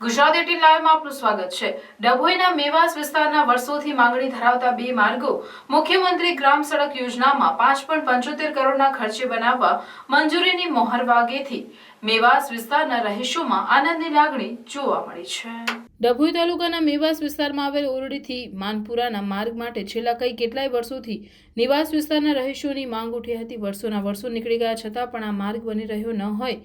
Gujarat eighteen લાઈવમાં આપનું સ્વાગત છે. ડભોઈના મેવાસ વિસ્તારના વર્ષોથી માંગણી ધરાવતા બે માર્ગો મુખ્યમંત્રી ગ્રામ સડક યોજનામાં પાંચ પોઈન્ટ પંચોતેર કરોડના ખર્ચે બનાવવા મંજૂરીની મોહર વાગેથી મેવાસ વિસ્તારના રહીશોમાં આનંદની લાગણી જોવા મળી છે. ડભોઈ તાલુકાના મેવાસ વિસ્તારમાં આવેલ ઓરડીથી માનપુરાના માર્ગ માટે છેલ્લા કઈ કેટલાય વર્ષોથી નિવાસ વિસ્તારના રહીશોની માંગ ઉઠી હતી. વર્ષોના વર્ષો નીકળી ગયા છતાં પણ આ માર્ગ બની રહ્યો ન હોય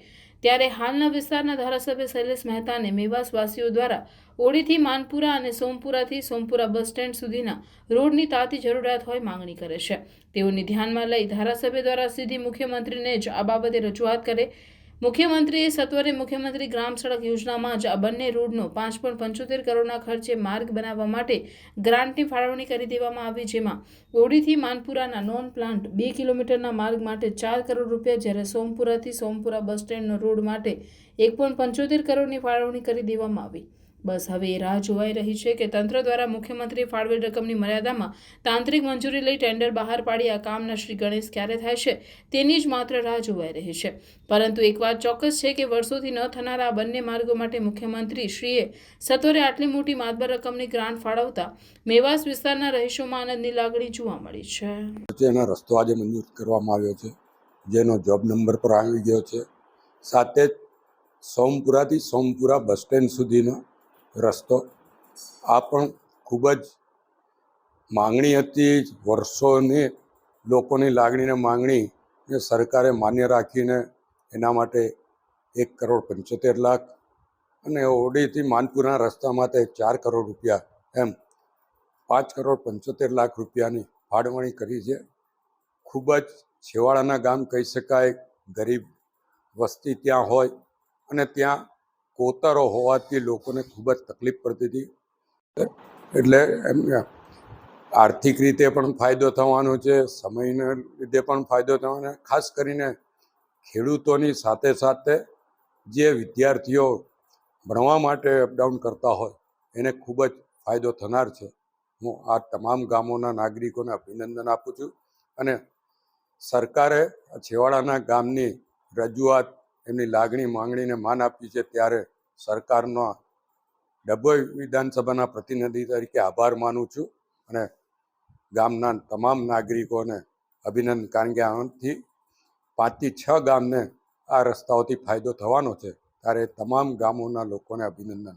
ત્યારે હાલના વિસ્તારના ધારાસભ્ય શૈલેષ મહેતાને મેવાસવાસીઓ દ્વારા ઓડીથી માનપુરા અને સોમપુરાથી સોમપુરા બસ સ્ટેન્ડ સુધીના રોડની તાતી જરૂરિયાત હોય માંગણી કરે છે. તેઓની ધ્યાનમાં લઈ ધારાસભ્ય દ્વારા સીધી મુખ્યમંત્રીને જ આ બાબતે રજૂઆત કરે મુખ્યમંત્રીએ સત્વરે મુખ્યમંત્રી ગ્રામ સડક યોજનામાં જ આ બંને રોડનો પાંચ પોઈન્ટ પંચોતેર કરોડના ખર્ચે માર્ગ બનાવવા માટે ગ્રાન્ટની ફાળવણી કરી દેવામાં આવી, જેમાં ઓડીથી માનપુરાના નોન પ્લાન્ટ બે કિલોમીટરના માર્ગ માટે ચાર કરોડ રૂપિયા, જ્યારે સોમપુરાથી સોમપુરા બસ સ્ટેન્ડનો રોડ માટે એક પોઈન્ટ પંચોતેર કરોડની ફાળવણી કરી દેવામાં આવી. બસ, હવે એ રાહ જોવાઈ રહી છે કે તંત્ર દ્વારા મુખ્યમંત્રી ફાળવેલ રકમની મર્યાદામાં તાંત્રિક મંજૂરી લઈ ટેન્ડર બહાર પાડી આ કામના શ્રી ગણેશ ક્યારે થાય છે, તેની જ માત્ર રાહ જોવાઈ રહી છે. પરંતુ એક વાત ચોક્કસ છે કે વર્ષોથી ન થનારા આ બંને માર્ગો માટે મુખ્યમંત્રી શ્રીએ સત્વરે આટલી મોટી માતબર રકમની ગ્રાન્ટ ફાળવતા મેવાસ વિસ્તારના રહીશોમાં આનંદની લાગણી જોવા મળી છે. જેનો રસ્તો આજે મંજૂર કરવામાં આવ્યો છે, જેનો જોબ નંબર પર આવી ગયો છે. સાથે જ સોમપુરાથી સોમપુરા બસ સ્ટેન્ડ સુધીનો રસ્તો. આ પણ ખૂબ જ માંગણી હતી વર્ષોની, લોકોની લાગણીને માંગણી ને સરકારે માન્ય રાખીને એના માટે એક કરોડ પંચોતેર લાખ અને ઓડીથી માનપુરના રસ્તા માટે ચાર કરોડ રૂપિયા એમ પાંચ કરોડ પંચોતેર લાખ રૂપિયાની ફાળવણી કરી છે. ખૂબ જ છેવાડાના ગામ કહી શકાય, ગરીબ વસ્તી ત્યાં હોય અને ત્યાં કોતરો હોવાથી લોકોને ખૂબ જ તકલીફ પડતી હતી. એટલે એમને આર્થિક રીતે પણ ફાયદો થવાનો છે, સમયને લીધે પણ ફાયદો થવાનો ખાસ કરીને ખેડૂતોની સાથે સાથે જે વિદ્યાર્થીઓ ભણવા માટે અપડાઉન કરતા હોય, એને ખૂબ જ ફાયદો થનાર છે. હું આ તમામ ગામોના નાગરિકોને અભિનંદન આપું છું અને સરકારે છેવાડાના ગામની રજૂઆત એમની લાગણી માંગણીને માન આપી છે ત્યારે સરકારનો ડભોઈ વિધાનસભાના પ્રતિનિધિ તરીકે આભાર માનું છું અને ગામના તમામ નાગરિકોને અભિનંદન, કારણ કે આનાથી પાંચથી છ ગામને આ રસ્તાઓથી ફાયદો થવાનો છે. ત્યારે તમામ ગામોના લોકોને અભિનંદન.